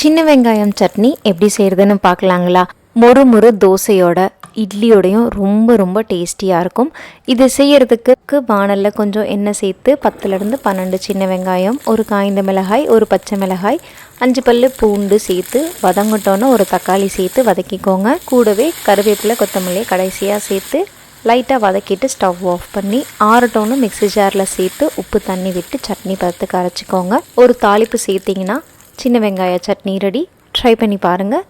சின்ன வெங்காயம் சட்னி எப்படி செய்கிறதுன்னு பார்க்கலாங்களா? மொறு மொறு தோசையோட இட்லியோடையும் ரொம்ப ரொம்ப டேஸ்டியாக இருக்கும். இது செய்யறதுக்கு வானலில் கொஞ்சம் எண்ணெய் சேர்த்து பத்துலேருந்து பன்னெண்டு சின்ன வெங்காயம் ஒரு காய்ந்த மிளகாய் ஒரு பச்சை மிளகாய் அஞ்சு பல்லு பூண்டு சேர்த்து வதங்கட்டோன்னு ஒரு தக்காளி சேர்த்து வதக்கிக்கோங்க. கூடவே கருவேப்பிலை கொத்தமல்லி கடைசியாக சேர்த்து லைட்டாக வதக்கிட்டு ஸ்டவ் ஆஃப் பண்ணி ஆறட்டோன்னு மிக்ஸி ஜாரில் சேர்த்து உப்பு தண்ணி விட்டு சட்னி பதத்துக்கு அரைச்சிக்கோங்க. ஒரு தாளிப்பு சேர்த்திங்கன்னா சின்ன வெங்காய சட்னி ரெடி ட்ரை பண்ணி பாருங்கள்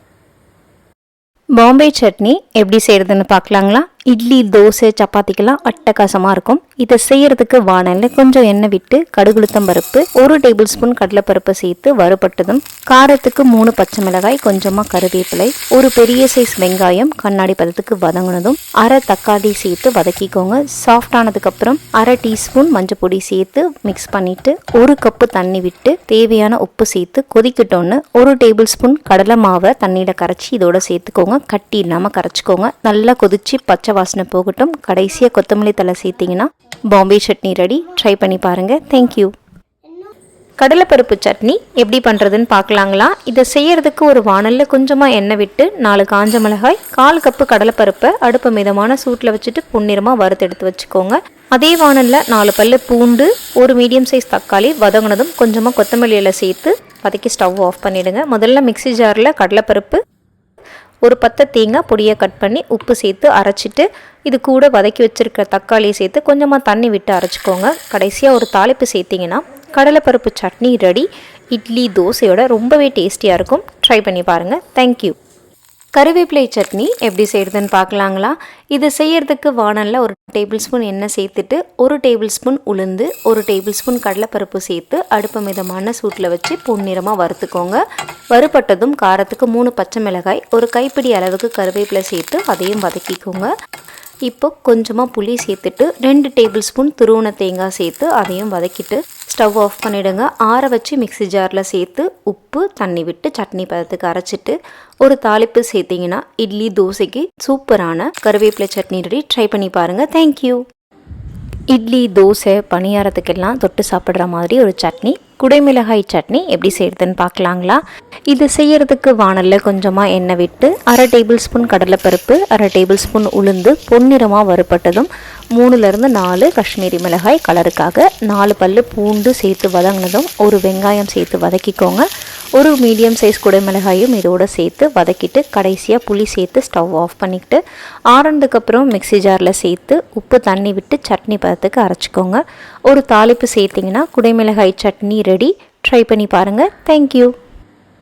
பாம்பே சட்னி எப்படி செய்கிறதுன்னு பார்க்கலாங்களா? இட்லி தோசை சப்பாத்திக்கெல்லாம் அட்டகாசமாக இருக்கும். இதை செய்கிறதுக்கு வானலில் கொஞ்சம் எண்ணெய் விட்டு கடுகுளுத்தம் பருப்பு ஒரு டேபிள் ஸ்பூன் கடலைப்பருப்பு சேர்த்து வறுபட்டதும் காரத்துக்கு மூணு பச்சை மிளகாய் கொஞ்சமாக கருவேப்பிலை ஒரு பெரிய சைஸ் வெங்காயம் கண்ணாடி பதத்துக்கு வதங்கினதும் அரை தக்காளி சேர்த்து வதக்கிக்கோங்க. சாஃப்ட் ஆனதுக்கப்புறம் அரை டீஸ்பூன் மஞ்சள் பொடி சேர்த்து மிக்ஸ் பண்ணிவிட்டு ஒரு கப்பு தண்ணி விட்டு தேவையான உப்பு சேர்த்து கொதிக்கட்டோன்னு ஒரு டேபிள் ஸ்பூன் கடலை மாவை தண்ணியில் கரைச்சி இதோட சேர்த்துக்கோங்க. கட்டி இல்லாமல் கரைச்சிக்கோங்க. நல்லா கொதிச்சு பச்சை வாசனை போகட்டும். கடைசியாக கொத்தமல்லி தலை சேர்த்திங்கன்னா பாம்பே சட்னி ரெடி ட்ரை பண்ணி பாருங்கள் தேங்க்யூ கடலைப்பருப்பு சட்னி எப்படி பண்ணுறதுன்னு பார்க்கலாங்களா? இதை செய்யறதுக்கு ஒரு வானலில் கொஞ்சமாக எண்ணெய் விட்டு நாலு காஞ்ச மிளகாய் கால் கப்பு கடலைப்பருப்பை அடுப்பு மிதமான சூட்டில் வச்சுட்டு புன்னிறமாக வறுத்து எடுத்து வச்சுக்கோங்க. அதே வானலில் நாலு பல்லு பூண்டு ஒரு மீடியம் சைஸ் தக்காளி வதங்கினதும் கொஞ்சமாக கொத்தமல்லி இலை சேர்த்து வதக்கி ஸ்டவ் ஆஃப் பண்ணிவிடுங்க முதல்ல மிக்ஸி ஜாரில் கடலைப்பருப்பு ஒரு பத்தை தேங்காய் பொடியை கட் பண்ணி உப்பு சேர்த்து அரைச்சிட்டு இது கூட வதக்கி வச்சுருக்க தக்காளியை சேர்த்து கொஞ்சமாக தண்ணி விட்டு அரைச்சிக்கோங்க. கடைசியாக ஒரு தாளிப்பு சேர்த்திங்கன்னா கடலைப்பருப்பு சட்னி ரெடி. இட்லி தோசையோட ரொம்பவே டேஸ்டியாக இருக்கும். ட்ரை பண்ணி பாருங்கள் தேங்க்யூ கருவேப்பிலை சட்னி எப்படி செய்கிறதுன்னு பார்க்கலாங்களா? இதை செய்யறதுக்கு வானலில் ஒரு டேபிள் ஸ்பூன் எண்ணெய் சேர்த்துட்டு ஒரு டேபிள் ஸ்பூன் உளுந்து ஒரு டேபிள் ஸ்பூன் கடலைப்பருப்பு சேர்த்து அடுப்பு மிதமான சூட்டில் வச்சு பொன்னிறமாக வறுத்துக்கோங்க. வறுபட்டதும் காரத்துக்கு மூணு பச்சை மிளகாய் ஒரு கைப்பிடி அளவுக்கு கருவேப்பிலை சேர்த்து அதையும் வதக்கிக்கோங்க. இப்போ கொஞ்சமாக புளி சேர்த்துட்டு ரெண்டு டேபிள் ஸ்பூன் துருவன தேங்காய் சேர்த்து அதையும் வதக்கிட்டு ஸ்டவ் ஆஃப் பண்ணிவிடுங்க ஆற வச்சு மிக்ஸி ஜாரில் சேர்த்து உப்பு தண்ணி விட்டு சட்னி பதத்துக்கு அரைச்சிட்டு ஒரு தாளிப்பு சேர்த்திங்கன்னா இட்லி தோசைக்கு சூப்பரான கருவேப்பிலை சட்னி ரெடி ட்ரை பண்ணி பாருங்கள் தேங்க்யூ இட்லி தோசை பணியாரத்துக்கெல்லாம் தொட்டு சாப்பிட்ற மாதிரி ஒரு சட்னி குடைமிளகாய் சட்னி எப்படி செய்கிறதுன்னு பார்க்கலாங்களா? இது செய்கிறதுக்கு வானலில் கொஞ்சமாக எண்ணெய் விட்டு அரை டேபிள் ஸ்பூன் கடலைப்பருப்பு அரை டேபிள் ஸ்பூன் உளுந்து பொன்னிறமாக வறுப்பட்டதும் மூணுலேருந்து நாலு காஷ்மீரி மிளகாய் கலருக்காக நாலு பல்லு பூண்டு சேர்த்து வதங்கினதும் ஒரு வெங்காயம் சேர்த்து வதக்கிக்கோங்க. ஒரு மீடியம் சைஸ் குடைமிளகாயும் இதோட சேர்த்து வதக்கிட்டு கடைசியாக புளி சேர்த்து ஸ்டவ் ஆஃப் பண்ணிக்கிட்டு ஆறுனதுக்கப்புறம் மிக்ஸி ஜாரில் சேர்த்து உப்பு தண்ணி விட்டு சட்னி பதத்துக்கு அரைச்சிக்கோங்க. ஒரு தாளிப்பு சேர்த்திங்கன்னா குடைமிளகாய் சட்னி ரெடி ட்ரை பண்ணி பாருங்கள் தேங்க்யூ